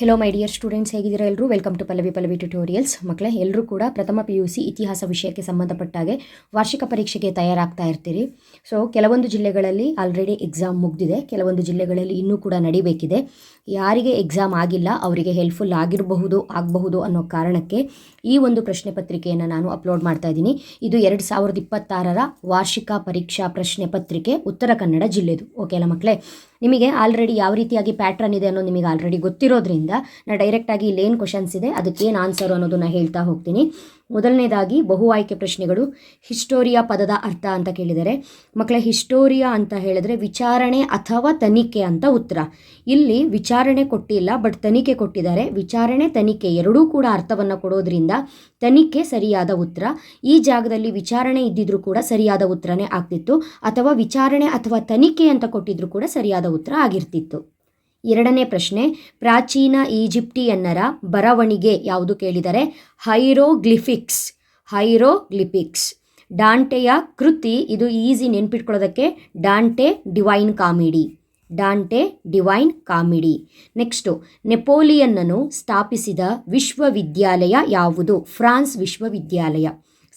Hello my dear students ಹೇಗಿದ್ದೀರಾ ಎಲ್ಲರೂ welcome to Pallavi Pallavi tutorials ಮಕ್ಕಳೇ ಎಲ್ಲರೂ ಕೂಡ ಪ್ರಥಮ ಪಿ ಯು ಸಿ ಇತಿಹಾಸ ವಿಷಯಕ್ಕೆ ಸಂಬಂಧಪಟ್ಟಾಗೆ ವಾರ್ಷಿಕ ಪರೀಕ್ಷೆಗೆ ತಯಾರಾಗ್ತಾ ಇರ್ತೀರಿ. ಸೊ ಕೆಲವೊಂದು ಜಿಲ್ಲೆಗಳಲ್ಲಿ ಆಲ್ರೆಡಿ ಎಕ್ಸಾಮ್ ಮುಗಿದಿದೆ. ಕೆಲವೊಂದು ಜಿಲ್ಲೆಗಳಲ್ಲಿ ಇನ್ನೂ ಕೂಡ ನಡಿಬೇಕಿದೆ. ಯಾರಿಗೆ ಎಕ್ಸಾಮ್ ಆಗಿಲ್ಲ, ಅವರಿಗೆ ಹೆಲ್ಪ್ಫುಲ್ ಆಗಿರಬಹುದು, ಆಗಬಹುದು ಅನ್ನೋ ಕಾರಣಕ್ಕೆ ಈ ಒಂದು ಪ್ರಶ್ನೆ ಪತ್ರಿಕೆಯನ್ನು ನಾನು ಅಪ್ಲೋಡ್ ಮಾಡ್ತಾ ಇದ್ದೀನಿ. ಇದು ಎರಡು ಸಾವಿರದ ಇಪ್ಪತ್ತಾರರ ವಾರ್ಷಿಕ ಪರೀಕ್ಷಾ ಪ್ರಶ್ನೆ ಪತ್ರಿಕೆ ಉತ್ತರ ಕನ್ನಡ ಜಿಲ್ಲೆದು. ಓಕೆ ಅಲ್ಲ ಮಕ್ಕಳೇ? ನಿಮಗೆ ಆಲ್ರೆಡಿ ಯಾವ ರೀತಿಯಾಗಿ ಪ್ಯಾಟ್ರನ್ ಇದೆ ಅನ್ನೋದು ನಿಮಗೆ ಆಲ್ರೆಡಿ ಗೊತ್ತಿರೋದ್ರಿಂದ ನಾನು ಡೈರೆಕ್ಟಾಗಿ ಇಲ್ಲೇನು ಕ್ವಶನ್ಸ್ ಇದೆ ಅದಕ್ಕೇನು ಆನ್ಸರ್ ಅನ್ನೋದನ್ನ ಹೇಳ್ತಾ ಹೋಗ್ತೀನಿ. ಮೊದಲನೇದಾಗಿ ಬಹು ಆಯ್ಕೆ ಪ್ರಶ್ನೆಗಳು, ಹಿಸ್ಟೋರಿಯಾ ಪದದ ಅರ್ಥ ಅಂತ ಕೇಳಿದರೆ. ಮಕ್ಕಳ, ಹಿಸ್ಟೋರಿಯಾ ಅಂತ ಹೇಳಿದ್ರೆ ವಿಚಾರಣೆ ಅಥವಾ ತನಿಖೆ ಅಂತ ಉತ್ತರ. ಇಲ್ಲಿ ವಿಚಾರಣೆ ಕೊಟ್ಟಿಲ್ಲ, ಬಟ್ ತನಿಖೆ ಕೊಟ್ಟಿದ್ದಾರೆ. ವಿಚಾರಣೆ, ತನಿಖೆ ಎರಡೂ ಕೂಡ ಅರ್ಥವನ್ನು ಕೊಡೋದ್ರಿಂದ ತನಿಖೆ ಸರಿಯಾದ ಉತ್ತರ. ಈ ಜಾಗದಲ್ಲಿ ವಿಚಾರಣೆ ಇದ್ದಿದ್ರೂ ಕೂಡ ಸರಿಯಾದ ಉತ್ತರನೇ ಆಗ್ತಿತ್ತು. ಅಥವಾ ವಿಚಾರಣೆ ಅಥವಾ ತನಿಖೆ ಅಂತ ಕೊಟ್ಟಿದ್ರು ಕೂಡ ಸರಿಯಾದ ಉತ್ತರ ಆಗಿರ್ತಿತ್ತು. ಎರಡನೇ ಪ್ರಶ್ನೆ, ಪ್ರಾಚೀನ ಈಜಿಪ್ಟಿಯನ್ನರ ಬರವಣಿಗೆ ಯಾವುದು ಕೇಳಿದರೆ, ಹೈರೋಗ್ಲಿಫಿಕ್ಸ್ ಹೈರೋಗ್ಲಿಫಿಕ್ಸ್. ಡಾಂಟೆಯ ಕೃತಿ ಇದು easy ನೆನ್ಪಿಟ್ಕೊಳ್ಳೋದಕ್ಕೆ, Dante divine comedy. Dante divine comedy. Next, ನೆಪೋಲಿಯನ್ನನು ಸ್ಥಾಪಿಸಿದ ವಿಶ್ವವಿದ್ಯಾಲಯ ಯಾವುದು? ಫ್ರಾನ್ಸ್ ವಿಶ್ವವಿದ್ಯಾಲಯ.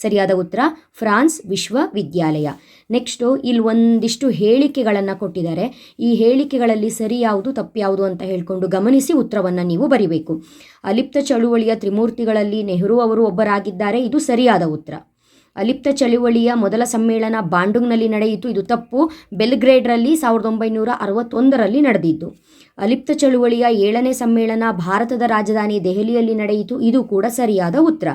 ಸರಿಯಾದ ಉತ್ತರ, ಫ್ರಾನ್ಸ್ ವಿಶ್ವವಿದ್ಯಾಲಯ. ನೆಕ್ಸ್ಟು ಇಲ್ಲಿ ಒಂದಿಷ್ಟು ಹೇಳಿಕೆಗಳನ್ನು ಕೊಟ್ಟಿದ್ದಾರೆ. ಈ ಹೇಳಿಕೆಗಳಲ್ಲಿ ಸರಿ ಯಾವುದು, ತಪ್ಪು ಯಾವುದು ಅಂತ ಹೇಳಿಕೊಂಡು ಗಮನಿಸಿ ಉತ್ತರವನ್ನು ನೀವು ಬರಿಬೇಕು. ಅಲಿಪ್ತ ಚಳುವಳಿಯ ತ್ರಿಮೂರ್ತಿಗಳಲ್ಲಿ ನೆಹರು ಅವರು ಒಬ್ಬರಾಗಿದ್ದಾರೆ. ಇದು ಸರಿಯಾದ ಉತ್ತರ. ಅಲಿಪ್ತ ಚಳುವಳಿಯ ಮೊದಲ ಸಮ್ಮೇಳನ ಬಾಂಡುಂಗ್ನಲ್ಲಿ ನಡೆಯಿತು. ಇದು ತಪ್ಪು. ಬೆಲ್ಗ್ರೇಡ್ರಲ್ಲಿ ಸಾವಿರದ ಒಂಬೈನೂರ ಅರವತ್ತೊಂದರಲ್ಲಿ ನಡೆದಿದ್ದು. ಅಲಿಪ್ತ ಚಳುವಳಿಯ ಏಳನೇ ಸಮ್ಮೇಳನ ಭಾರತದ ರಾಜಧಾನಿ ದೆಹಲಿಯಲ್ಲಿ ನಡೆಯಿತು. ಇದು ಕೂಡ ಸರಿಯಾದ ಉತ್ತರ.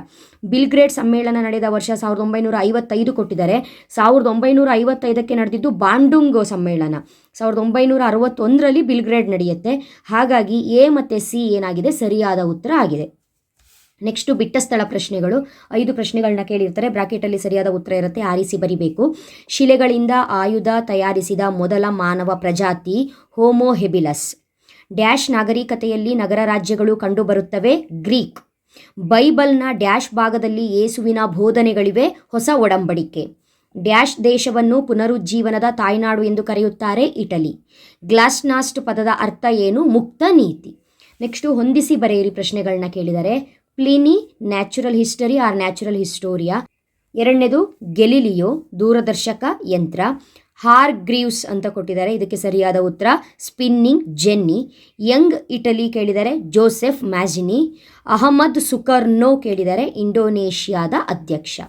ಬಿಲ್ಗ್ರೇಡ್ ಸಮ್ಮೇಳನ ನಡೆದ ವರ್ಷ ಸಾವಿರದ ಒಂಬೈನೂರ ಐವತ್ತೈದು ಕೊಟ್ಟಿದ್ದಾರೆ ಸಾವಿರದ ಒಂಬೈನೂರ ಐವತ್ತೈದಕ್ಕೆ ನಡೆದಿದ್ದು ಬಾಂಡುಂಗ್ ಸಮ್ಮೇಳನ. ಸಾವಿರದ ಒಂಬೈನೂರ ಅರವತ್ತೊಂದರಲ್ಲಿ ಬಿಲ್ಗ್ರೇಡ್ ನಡೆಯುತ್ತೆ. ಹಾಗಾಗಿ ಎ ಮತ್ತು ಸಿ ಏನಾಗಿದೆ? ಸರಿಯಾದ ಉತ್ತರ ಆಗಿದೆ. ನೆಕ್ಸ್ಟು ಬಿಟ್ಟ ಸ್ಥಳ ಪ್ರಶ್ನೆಗಳು. ಐದು ಪ್ರಶ್ನೆಗಳನ್ನ ಕೇಳಿರ್ತಾರೆ. ಬ್ರಾಕೆಟಲ್ಲಿ ಸರಿಯಾದ ಉತ್ತರ ಇರುತ್ತೆ. ಆರಿಸಿ ಬರಿಬೇಕು. ಶಿಲೆಗಳಿಂದ ಆಯುಧ ತಯಾರಿಸಿದ ಮೊದಲ ಮಾನವ ಪ್ರಜಾತಿ ಹೋಮೋ ಹೆಬಿಲಸ್ ಡ್ಯಾಶ್ ನಾಗರಿಕತೆಯಲ್ಲಿ ನಗರ ರಾಜ್ಯಗಳು ಕಂಡುಬರುತ್ತವೆ. ಗ್ರೀಕ್ ಬೈಬಲ್ನ ಡ್ಯಾಶ್ ಭಾಗದಲ್ಲಿ ಯೇಸುವಿನ ಬೋಧನೆಗಳಿವೆ. ಹೊಸ ಒಡಂಬಡಿಕೆ. ಡ್ಯಾಶ್ ದೇಶವನ್ನು ಪುನರುಜ್ಜೀವನದ ತಾಯ್ನಾಡು ಎಂದು ಕರೆಯುತ್ತಾರೆ ಇಟಲಿ. ಗ್ಲಾಸ್ನಾಸ್ಟ್ ಪದದ ಅರ್ಥ ಏನು? ಮುಕ್ತ ನೀತಿ. ನೆಕ್ಸ್ಟು ಹೊಂದಿಸಿ ಬರೆಯಿರಿ ಪ್ರಶ್ನೆಗಳನ್ನ ಕೇಳಿದರೆ. Pliny, natural history or natural historia. ಎರಡನೇದು, ಗೆಲಿಲಿಯೋ, ದೂರದರ್ಶಕ ಯಂತ್ರ. ಹಾರ್ ಗ್ರೀವ್ಸ್ ಅಂತ ಕೊಟ್ಟಿದ್ದಾರೆ. ಇದಕ್ಕೆ ಸರಿಯಾದ ಉತ್ತರ, ಸ್ಪಿನ್ನಿಂಗ್ ಜೆನ್ನಿ. ಯಂಗ್ ಇಟಲಿ ಕೇಳಿದರೆ ಜೋಸೆಫ್ ಮ್ಯಾಜಿನಿ. ಅಹಮದ್ ಸುಕರ್ನೋ ಕೇಳಿದರೆ ಇಂಡೋನೇಷ್ಯಾದ ಅಧ್ಯಕ್ಷ.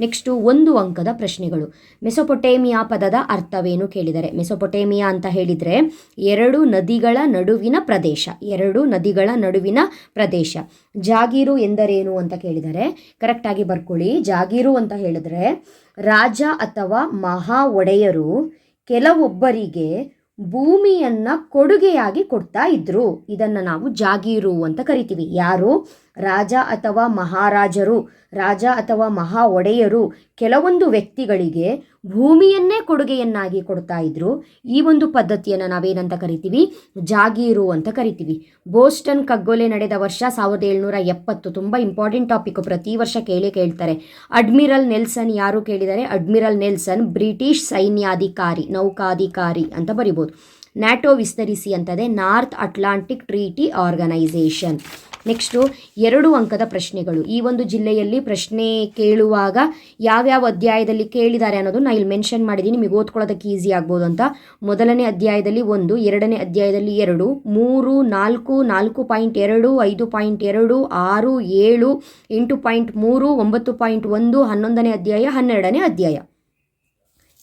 ನೆಕ್ಸ್ಟು ಒಂದು ಅಂಕದ ಪ್ರಶ್ನೆಗಳು. ಮೆಸೊಪೊಟೇಮಿಯಾ ಪದದ ಅರ್ಥವೇನು ಕೇಳಿದರೆ? ಮೆಸೊಪೊಟೇಮಿಯಾ ಅಂತ ಹೇಳಿದರೆ ಎರಡು ನದಿಗಳ ನಡುವಿನ ಪ್ರದೇಶ, ಎರಡು ನದಿಗಳ ನಡುವಿನ ಪ್ರದೇಶ. ಜಾಗೀರು ಎಂದರೇನು ಅಂತ ಕೇಳಿದರೆ? ಕರೆಕ್ಟಾಗಿ ಬರ್ಕೊಳ್ಳಿ. ಜಾಗೀರು ಅಂತ ಹೇಳಿದರೆ ರಾಜ ಅಥವಾ ಮಹಾ ಒಡೆಯರು ಕೆಲವೊಬ್ಬರಿಗೆ ಭೂಮಿಯನ್ನು ಕೊಡುಗೆಯಾಗಿ ಕೊಡ್ತಾ ಇದ್ರು. ಇದನ್ನು ನಾವು ಜಾಗೀರು ಅಂತ ಕರಿತೀವಿ. ಯಾರು? ರಾಜ ಅಥವಾ ಮಹಾರಾಜರು, ರಾಜ ಅಥವಾ ಮಹಾ ಒಡೆಯರು ಕೆಲವೊಂದು ವ್ಯಕ್ತಿಗಳಿಗೆ ಭೂಮಿಯನ್ನೇ ಕೊಡುಗೆಯನ್ನಾಗಿ ಕೊಡ್ತಾ ಇದ್ರು. ಈ ಒಂದು ಪದ್ಧತಿಯನ್ನು ನಾವೇನಂತ ಕರಿತೀವಿ? ಜಾಗೀರು ಅಂತ ಕರಿತೀವಿ. ಬೋಸ್ಟನ್ ಕಗ್ಗೊಲೆ ನಡೆದ ವರ್ಷ ಸಾವಿರದ ಏಳ್ನೂರ ಎಪ್ಪತ್ತು ತುಂಬ ಇಂಪಾರ್ಟೆಂಟ್ ಟಾಪಿಕ್ ಪ್ರತಿ ವರ್ಷ ಕೇಳೇ ಕೇಳ್ತಾರೆ. ಅಡ್ಮಿರಲ್ ನೆಲ್ಸನ್ ಯಾರು ಕೇಳಿದರೆ ಅಡ್ಮಿರಲ್ ನೆಲ್ಸನ್ ಬ್ರಿಟಿಷ್ ಸೈನ್ಯಾಧಿಕಾರಿ, ನೌಕಾಧಿಕಾರಿ ಅಂತ ಬರಿಬೋದು. ನ್ಯಾಟೋ ವಿಸ್ತರಿಸಿ ಅಂತದೆ north Atlantic treaty organisation. Next ಎರಡು ಅಂಕದ ಪ್ರಶ್ನೆಗಳು. ಈ ಒಂದು ಜಿಲ್ಲೆಯಲ್ಲಿ ಪ್ರಶ್ನೆ ಕೇಳುವಾಗ ಯಾವ್ಯಾವ ಅಧ್ಯಾಯದಲ್ಲಿ ಕೇಳಿದ್ದಾರೆ ಅನ್ನೋದು ನಾನು ಇಲ್ಲಿ ಮೆನ್ಷನ್ ಮಾಡಿದ್ದೀನಿ. ನಿಮಗೆ ಓದ್ಕೊಳ್ಳೋದಕ್ಕೆ ಈಸಿ ಆಗ್ಬೋದು ಅಂತ. ಮೊದಲನೇ ಅಧ್ಯಾಯದಲ್ಲಿ ಒಂದು, ಎರಡನೇ ಅಧ್ಯಾಯದಲ್ಲಿ ಎರಡು, ಮೂರು, ನಾಲ್ಕು ನಾಲ್ಕು ಪಾಯಿಂಟ್ ಎರಡು, ಐದು ಪಾಯಿಂಟ್ ಎರಡು, ಆರು, ಏಳು, ಎಂಟು ಪಾಯಿಂಟ್ ಮೂರು, ಒಂಬತ್ತು ಪಾಯಿಂಟ್ ಒಂದು, ಹನ್ನೊಂದನೇ ಅಧ್ಯಾಯ, ಹನ್ನೆರಡನೇ ಅಧ್ಯಾಯ.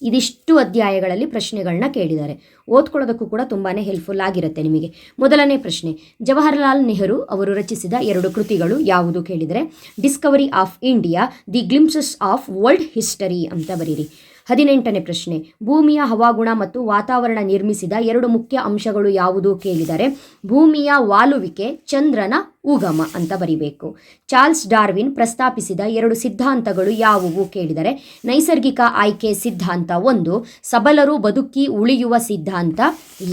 ಇದಿಷ್ಟು ಅಧ್ಯಾಯಗಳಲ್ಲಿ ಪ್ರಶ್ನೆಗಳನ್ನ ಕೇಳಿದ್ದಾರೆ. ಓದ್ಕೊಳ್ಳೋದಕ್ಕೂ ಕೂಡ ತುಂಬಾ ಹೆಲ್ಪ್ಫುಲ್ ಆಗಿರುತ್ತೆ ನಿಮಗೆ. ಮೊದಲನೇ ಪ್ರಶ್ನೆ, ಜವಾಹರ್ಲಾಲ್ ನೆಹರು ಅವರು ರಚಿಸಿದ ಎರಡು ಕೃತಿಗಳು ಯಾವುದು ಕೇಳಿದರೆ discovery of India the glimpses of world history ಅಂತ ಬರೀರಿ. ಹದಿನೆಂಟನೇ ಪ್ರಶ್ನೆ. ಭೂಮಿಯ ಹವಾಗುಣ ಮತ್ತು ವಾತಾವರಣ ನಿರ್ಮಿಸಿದ ಎರಡು ಮುಖ್ಯ ಅಂಶಗಳು ಯಾವುದು ಕೇಳಿದರೆ, ಭೂಮಿಯ ವಾಲುವಿಕೆ ಚಂದ್ರನ ಉಗಮ ಅಂತ ಬರಿಬೇಕು. ಚಾರ್ಲ್ಸ್ ಡಾರ್ವಿನ್ ಪ್ರಸ್ತಾಪಿಸಿದ ಎರಡು ಸಿದ್ಧಾಂತಗಳು ಯಾವುವು ಕೇಳಿದರೆ, ನೈಸರ್ಗಿಕ ಆಯ್ಕೆ ಸಿದ್ಧಾಂತ ಒಂದು, ಸಬಲರು ಬದುಕಿ ಉಳಿಯುವ ಸಿದ್ಧಾಂತ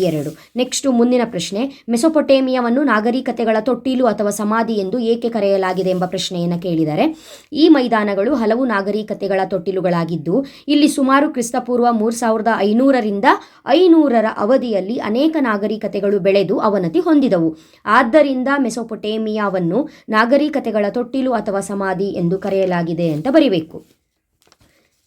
ಎರಡು. ನೆಕ್ಸ್ಟ್ ಮುಂದಿನ ಪ್ರಶ್ನೆ, ಮೆಸೊಪೊಟೇಮಿಯಾವನ್ನು ನಾಗರಿಕತೆಗಳ ತೊಟ್ಟಿಲು ಅಥವಾ ಸಮಾಧಿ ಎಂದು ಏಕೆ ಕರೆಯಲಾಗಿದೆ ಎಂಬ ಪ್ರಶ್ನೆಯನ್ನು ಕೇಳಿದರೆ, ಈ ಮೈದಾನಗಳು ಹಲವು ನಾಗರಿಕತೆಗಳ ತೊಟ್ಟಿಲುಗಳಾಗಿದ್ದು, ಇಲ್ಲಿ ಸುಮಾರು ಕ್ರಿಸ್ತಪೂರ್ವ ಮೂರು ಸಾವಿರದ ಐನೂರರಿಂದ ಐನೂರರ ಅವಧಿಯಲ್ಲಿ ಅನೇಕ ನಾಗರಿಕತೆಗಳು ಬೆಳೆದು ಅವನತಿ ಹೊಂದಿದವು. ಆದ್ದರಿಂದ ಮೆಸೊಪೊಟೇಮಿಯಾವನ್ನು ನಾಗರಿಕತೆಗಳ ತೊಟ್ಟಿಲು ಅಥವಾ ಸಮಾಧಿ ಎಂದು ಕರೆಯಲಾಗಿದೆ ಅಂತ ಬರಿಬೇಕು.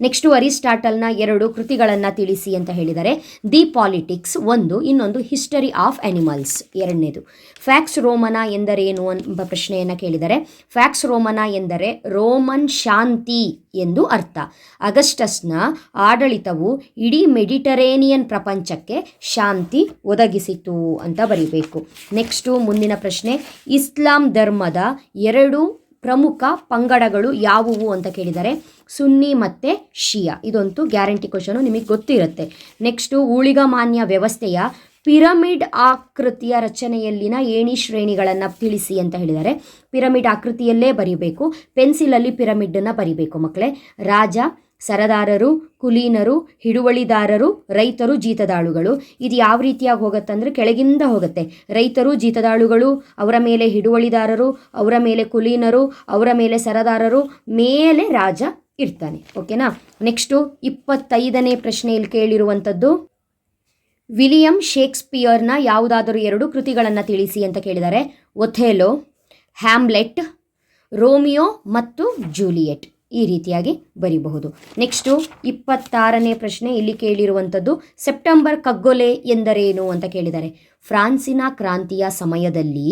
ನೆಕ್ಸ್ಟು ಅರಿಸ್ಟಾಟಲ್ನ ಎರಡು ಕೃತಿಗಳನ್ನು ತಿಳಿಸಿ ಅಂತ ಹೇಳಿದರೆ, ದಿ ಪಾಲಿಟಿಕ್ಸ್ ಒಂದು, ಇನ್ನೊಂದು ಹಿಸ್ಟರಿ ಆಫ್ ಅನಿಮಲ್ಸ್, ಎರಡನೇದು. ಫ್ಯಾಕ್ಸ್ ರೋಮನ ಎಂದರೇನು ಎಂಬ ಪ್ರಶ್ನೆಯನ್ನು ಕೇಳಿದರೆ, ಫ್ಯಾಕ್ಸ್ ರೋಮನ ಎಂದರೆ ರೋಮನ್ ಶಾಂತಿ ಎಂದು ಅರ್ಥ. ಅಗಸ್ಟಸ್ನ ಆಡಳಿತವು ಇಡೀ ಮೆಡಿಟರೇನಿಯನ್ ಪ್ರಪಂಚಕ್ಕೆ ಶಾಂತಿ ಒದಗಿಸಿತು ಅಂತ ಬರೀಬೇಕು. ನೆಕ್ಸ್ಟು ಮುಂದಿನ ಪ್ರಶ್ನೆ, ಇಸ್ಲಾಂ ಧರ್ಮದ ಎರಡು ಪ್ರಮುಖ ಪಂಗಡಗಳು ಯಾವುವು ಅಂತ ಕೇಳಿದರೆ ಸುನ್ನಿ ಮತ್ತು ಶಿಯಾ. ಇದಂತೂ ಗ್ಯಾರಂಟಿ ಕ್ವಶನು ನಿಮಗೆ ಗೊತ್ತಿರುತ್ತೆ. ನೆಕ್ಸ್ಟು ಊಳಿಗಮಾನ್ಯ ವ್ಯವಸ್ಥೆಯ ಪಿರಮಿಡ್ ಆಕೃತಿಯ ರಚನೆಯಲ್ಲಿನ ಏಣಿ ಶ್ರೇಣಿಗಳನ್ನು ತಿಳಿಸಿ ಅಂತ ಹೇಳಿದರೆ ಪಿರಮಿಡ್ ಆಕೃತಿಯಲ್ಲೇ ಬರೀಬೇಕು. ಪೆನ್ಸಿಲಲ್ಲಿ ಪಿರಮಿಡನ್ನು ಬರಿಬೇಕು ಮಕ್ಕಳೇ ರಾಜ, ಸರದಾರರು, ಕುಲೀನರು, ಹಿಡುವಳಿದಾರರು, ರೈತರು, ಜೀತದಾಳುಗಳು. ಇದು ಯಾವ ರೀತಿಯಾಗಿ ಹೋಗುತ್ತೆ ಅಂದರೆ ಕೆಳಗಿಂದ ಹೋಗುತ್ತೆ. ರೈತರು, ಜೀತದಾಳುಗಳು, ಅವರ ಮೇಲೆ ಹಿಡುವಳಿದಾರರು, ಅವರ ಮೇಲೆ ಕುಲೀನರು, ಅವರ ಮೇಲೆ ಸರದಾರರು, ಮೇಲೆ ರಾಜ ಇರ್ತಾನೆ, ಓಕೆನಾ? ನೆಕ್ಸ್ಟು ಇಪ್ಪತ್ತೈದನೇ ಪ್ರಶ್ನೆಯಲ್ಲಿ ಕೇಳಿರುವಂಥದ್ದು, ವಿಲಿಯಂ ಶೇಕ್ಸ್ಪಿಯರ್ನ ಯಾವುದಾದರೂ ಎರಡು ಕೃತಿಗಳನ್ನು ತಿಳಿಸಿ ಅಂತ ಕೇಳಿದ್ದಾರೆ. ಒಥೆಲೋ, ಹ್ಯಾಮ್ಲೆಟ್, ರೋಮಿಯೋ ಮತ್ತು ಜೂಲಿಯೆಟ್ ಈ ರೀತಿಯಾಗಿ ಬರಿಬಹುದು. ನೆಕ್ಸ್ಟು ಇಪ್ಪತ್ತಾರನೇ ಪ್ರಶ್ನೆ ಇಲ್ಲಿ ಕೇಳಿರುವಂಥದ್ದು, ಸೆಪ್ಟೆಂಬರ್ ಕಗ್ಗೊಲೆ ಎಂದರೇನು ಅಂತ ಕೇಳಿದ್ದಾರೆ. ಫ್ರಾನ್ಸಿನ ಕ್ರಾಂತಿಯ ಸಮಯದಲ್ಲಿ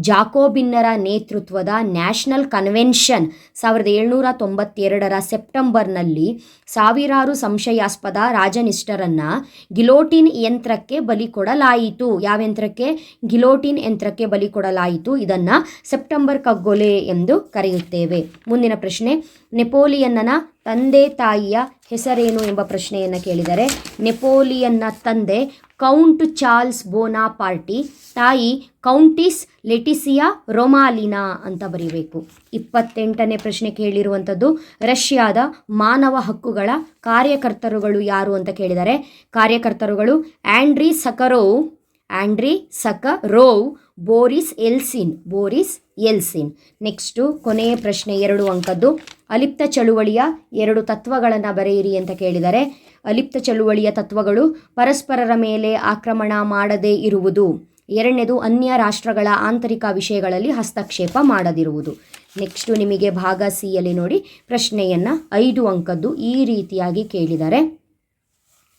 ಜಾಕೋಬಿನ್ನರ ನೇತೃತ್ವದ ನ್ಯಾಷನಲ್ ಕನ್ವೆನ್ಷನ್ ಸಾವಿರದ ಏಳ್ನೂರ ತೊಂಬತ್ತೆರಡರ ಸೆಪ್ಟೆಂಬರ್ನಲ್ಲಿ ಸಾವಿರಾರು ಸಂಶಯಾಸ್ಪದ ರಾಜನಿಷ್ಠರನ್ನು ಗಿಲೋಟಿನ್ ಯಂತ್ರಕ್ಕೆ ಬಲಿ ಕೊಡಲಾಯಿತು. ಯಾವ ಯಂತ್ರಕ್ಕೆ? ಗಿಲೋಟಿನ್ ಯಂತ್ರಕ್ಕೆ ಬಲಿ ಕೊಡಲಾಯಿತು. ಇದನ್ನು ಸೆಪ್ಟೆಂಬರ್ ಕಗ್ಗೊಲೆ ಎಂದು ಕರೆಯುತ್ತೇವೆ. ಮುಂದಿನ ಪ್ರಶ್ನೆ, ನೆಪೋಲಿಯನ್ನನ ತಂದೆ ತಾಯಿಯ ಹೆಸರೇನು ಎಂಬ ಪ್ರಶ್ನೆಯನ್ನು ಕೇಳಿದರೆ, ನೆಪೋಲಿಯನ್ನ ತಂದೆ ಕೌಂಟ್ ಚಾರ್ಲ್ಸ್ ಬೋನಾ ಪಾರ್ಟಿ ತಾಯಿ ಕೌಂಟಿಸ್ ಲೆಟಿಸಿಯಾ ರೊಮಾಲಿನಾ ಅಂತ ಬರೀಬೇಕು. ಇಪ್ಪತ್ತೆಂಟನೇ ಪ್ರಶ್ನೆ ಕೇಳಿರುವಂಥದ್ದು, ರಷ್ಯಾದ ಮಾನವ ಹಕ್ಕುಗಳ ಕಾರ್ಯಕರ್ತರುಗಳು ಯಾರು ಅಂತ ಕೇಳಿದರೆ, ಕಾರ್ಯಕರ್ತರುಗಳು Andrei Sakharov Andrei Sakharov, Boris Yeltsin Boris Yeltsin. Next ಕೊನೆಯ ಪ್ರಶ್ನೆ ಎರಡು ಅಂಕದ್ದು, ಅಲಿಪ್ತ ಚಳುವಳಿಯ ಎರಡು ತತ್ವಗಳನ್ನು ಬರೆಯಿರಿ ಅಂತ ಕೇಳಿದರೆ ಅಲಿಪ್ತ ಚಳುವಳಿಯ ತತ್ವಗಳು ಪರಸ್ಪರರ ಮೇಲೆ ಆಕ್ರಮಣ ಮಾಡದೇ ಇರುವುದು. ಎರಡನೇದು, ಅನ್ಯ ರಾಷ್ಟ್ರಗಳ ಆಂತರಿಕ ವಿಷಯಗಳಲ್ಲಿ ಹಸ್ತಕ್ಷೇಪ ಮಾಡದಿರುವುದು. ನೆಕ್ಸ್ಟು ನಿಮಗೆ ಭಾಗ ಸಿಯಲ್ಲಿ ನೋಡಿ ಪ್ರಶ್ನೆಯನ್ನು ಐದು ಅಂಕದ್ದು ಈ ರೀತಿಯಾಗಿ ಕೇಳಿದರೆ.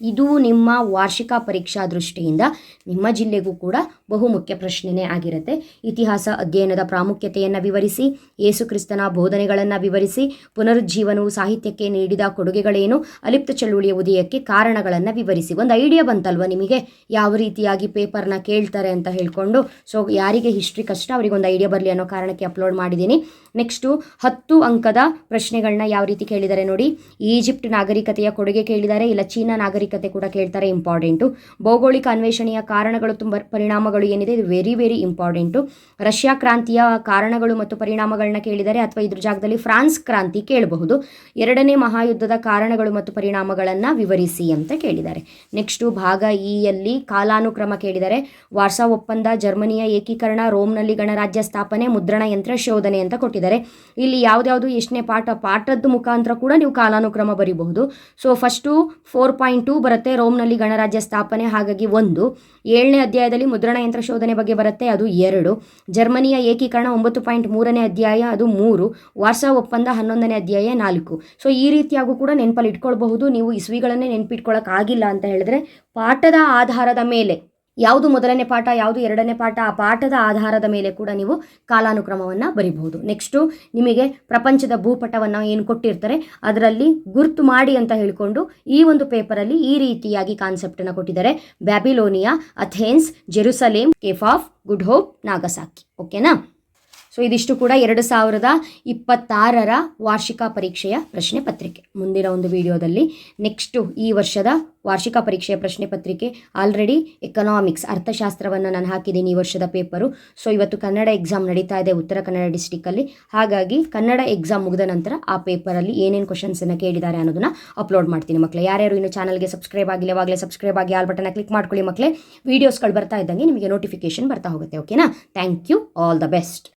ಇದು ನಿಮ್ಮ ವಾರ್ಷಿಕ ಪರೀಕ್ಷಾ ದೃಷ್ಟಿಯಿಂದ ನಿಮ್ಮ ಜಿಲ್ಲೆಗೂ ಕೂಡ ಬಹುಮುಖ್ಯ ಪ್ರಶ್ನೆನೇ ಆಗಿರುತ್ತೆ. ಇತಿಹಾಸ ಅಧ್ಯಯನದ ಪ್ರಾಮುಖ್ಯತೆಯನ್ನು ವಿವರಿಸಿ ಯೇಸುಕ್ರಿಸ್ತನ ಬೋಧನೆಗಳನ್ನು ವಿವರಿಸಿ, ಪುನರುಜ್ಜೀವನವು ಸಾಹಿತ್ಯಕ್ಕೆ ನೀಡಿದ ಕೊಡುಗೆಗಳೇನು, ಅಲಿಪ್ತ ಚಳುವಳಿಯ ಉದಯಕ್ಕೆ ಕಾರಣಗಳನ್ನು ವಿವರಿಸಿ. ಒಂದು ಐಡಿಯಾ ಬಂತಲ್ವ ನಿಮಗೆ? ಯಾವ ರೀತಿಯಾಗಿ ಪೇಪರ್ನ ಕೇಳ್ತಾರೆ ಅಂತ ಹೇಳಿಕೊಂಡು, ಸೊ ಯಾರಿಗೆ ಹಿಸ್ಟ್ರಿ ಕಷ್ಟ, ಅವರಿಗೆ ಒಂದು ಐಡಿಯಾ ಬರಲಿ ಅನ್ನೋ ಕಾರಣಕ್ಕೆ ಅಪ್ಲೋಡ್ ಮಾಡಿದ್ದೀನಿ. ನೆಕ್ಸ್ಟು, ಹತ್ತು ಅಂಕದ ಪ್ರಶ್ನೆಗಳನ್ನ ಯಾವ ರೀತಿ ಕೇಳಿದ್ದಾರೆ ನೋಡಿ. ಈಜಿಪ್ಟ್ ನಾಗರಿಕತೆಯ ಕೊಡುಗೆ ಕೇಳಿದ್ದಾರೆ, ಇಲ್ಲ ಚೀನಾ ನಾಗರಿಕತೆ ಕೂಡ ಕೇಳ್ತಾರೆ ಇಂಪಾರ್ಟೆಂಟು ಭೌಗೋಳಿಕ ಅನ್ವೇಷಣೆಯ ಕಾರಣಗಳು ತುಂಬ, ಪರಿಣಾಮಗಳು ಏನಿದೆ, ಇದು ವೆರಿ ವೆರಿ ಇಂಪಾರ್ಟೆಂಟು ರಷ್ಯಾ ಕ್ರಾಂತಿಯ ಕಾರಣಗಳು ಮತ್ತು ಪರಿಣಾಮಗಳನ್ನ ಕೇಳಿದರೆ ಅಥವಾ ಇದ್ರ ಜಾಗದಲ್ಲಿ ಫ್ರಾನ್ಸ್ ಕ್ರಾಂತಿ ಕೇಳಬಹುದು. ಎರಡನೇ ಮಹಾಯುದ್ಧದ ಕಾರಣಗಳು ಮತ್ತು ಪರಿಣಾಮಗಳನ್ನು ವಿವರಿಸಿ ಅಂತ ಕೇಳಿದ್ದಾರೆ ನೆಕ್ಸ್ಟು ಭಾಗ ಇ ಯಲ್ಲಿ ಕಾಲಾನುಕ್ರಮ ಕೇಳಿದರೆ, ವಾರ್ಸಾ ಒಪ್ಪಂದ ಜರ್ಮನಿಯ ಏಕೀಕರಣ, ರೋಮ್ನಲ್ಲಿ ಗಣರಾಜ್ಯ ಸ್ಥಾಪನೆ, ಮುದ್ರಣ ಯಂತ್ರ ಶೋಧನೆ ಅಂತ ಕೊಟ್ಟಿದ್ದಾರೆ. ಇಲ್ಲಿ ಯಾವುದ್ಯಾವುದು ಎಷ್ಟನೇ ಪಾಠ ಪಾಠದ ಮುಖಾಂತರ ಕೂಡ ನೀವು ಕಾಲಾನುಕ್ರಮ ಬರೀಬಹುದು. So first four point two ಬರುತ್ತೆ. ರೋಮ್ನಲ್ಲಿ ಗಣರಾಜ್ಯ ಸ್ಥಾಪನೆ, ಹಾಗಾಗಿ ಒಂದು. ಏಳನೇ ಅಧ್ಯಾಯದಲ್ಲಿ ಮುದ್ರಣ ಯಂತ್ರ ಶೋಧನೆ ಬಗ್ಗೆ ಬರುತ್ತೆ, ಅದು ಎರಡು. ಜರ್ಮನಿಯ ಏಕೀಕರಣ ಒಂಬತ್ತು ಪಾಯಿಂಟ್ ಮೂರನೇ ಅಧ್ಯಾಯ, ಅದು ಮೂರು. ವಾರ್ಸಾ ಒಪ್ಪಂದ ಹನ್ನೊಂದನೇ ಅಧ್ಯಾಯ, ನಾಲ್ಕು. ಸೊ ಈ ರೀತಿಯಾಗೂ ಕೂಡ ನೆನಪಲ್ಲಿ ಇಟ್ಕೊಳ್ಬಹುದು. ನೀವು ಇಸ್ವಿಗಳನ್ನೇ ನೆನಪಿಟ್ಕೊಳ್ಳೋಕ್ಕಾಗಿಲ್ಲ ಅಂತ ಹೇಳಿದ್ರೆ ಪಾಠದ ಆಧಾರದ ಮೇಲೆ ಯಾವುದು ಮೊದಲನೇ ಪಾಠ, ಯಾವುದು ಎರಡನೇ ಪಾಠ, ಆ ಪಾಠದ ಆಧಾರದ ಮೇಲೆ ಕೂಡ ನೀವು ಕಾಲಾನುಕ್ರಮವನ್ನು ಬರಿಬಹುದು. ನೆಕ್ಸ್ಟು ನಿಮಗೆ ಪ್ರಪಂಚದ ಭೂಪಟವನ್ನು ಏನು ಕೊಟ್ಟಿರ್ತಾರೆ, ಅದರಲ್ಲಿ ಗುರ್ತು ಮಾಡಿ ಅಂತ ಹೇಳಿಕೊಂಡು ಈ ಒಂದು ಪೇಪರಲ್ಲಿ ಈ ರೀತಿಯಾಗಿ ಕಾನ್ಸೆಪ್ಟನ್ನು ಕೊಟ್ಟಿದ್ದಾರೆ. Babylonia, Athens, Jerusalem, cape of good hope, Nagasaki. ಓಕೆನಾ ಸೊ ಇದಿಷ್ಟು ಕೂಡ ಎರಡು ಸಾವಿರದ ಇಪ್ಪತ್ತಾರರ ವಾರ್ಷಿಕ ಪರೀಕ್ಷೆಯ ಪ್ರಶ್ನೆ ಪತ್ರಿಕೆ. ಮುಂದಿನ ಒಂದು ವಿಡಿಯೋದಲ್ಲಿ ನೆಕ್ಸ್ಟು ಈ ವರ್ಷದ ವಾರ್ಷಿಕ ಪರೀಕ್ಷೆಯ ಪ್ರಶ್ನೆ ಪತ್ರಿಕೆ ಆಲ್ರೆಡಿ ಎಕನಾಮಿಕ್ಸ್ ಅರ್ಥಶಾಸ್ತ್ರವನ್ನು ನಾನು ಹಾಕಿದ್ದೀನಿ ಈ ವರ್ಷದ ಪೇಪರು ಸೊ ಇವತ್ತು ಕನ್ನಡ ಎಕ್ಸಾಮ್ ನಡೀತಾ ಇದೆ ಉತ್ತರ ಕನ್ನಡ ಡಿಸ್ಟಿಕಲ್ಲಿ ಹಾಗಾಗಿ ಕನ್ನಡ ಎಕ್ಸಾಮ್ ಮುಗಿದ ನಂತರ ಆ ಪೇಪರಲ್ಲಿ ಏನೇನು ಕ್ವಶನ್ಸನ್ನು ಕೇಳಿದ್ದಾರೆ ಅನ್ನೋದನ್ನ ಅಪ್ಲೋಡ್ ಮಾಡ್ತೀನಿ ಮಕ್ಕಳೇ ಯಾರ್ಯಾರು ಇನ್ನು ಚಾನಲ್ಗೆ ಸಬ್ಸ್ಕ್ರೈಬ್ ಆಗಿಲ್ಲ ಸಬ್ಸ್ಕ್ರೈಬ್ ಆಗಿ ಆಲ್ ಬಟನ್ನ ಕ್ಲಿಕ್ ಮಾಡ್ಕೊಳ್ಳಿ ಮಕ್ಕಳೇ ವೀಡಿಯೋಸ್ಗಳು ಬರ್ತಾ ಇದ್ದಂಗೆ ನಿಮಗೆ ನೋಟಿಫಿಕೇಶನ್ ಬರ್ತಾ ಹೋಗುತ್ತೆ ಓಕೆನಾ thank you all the best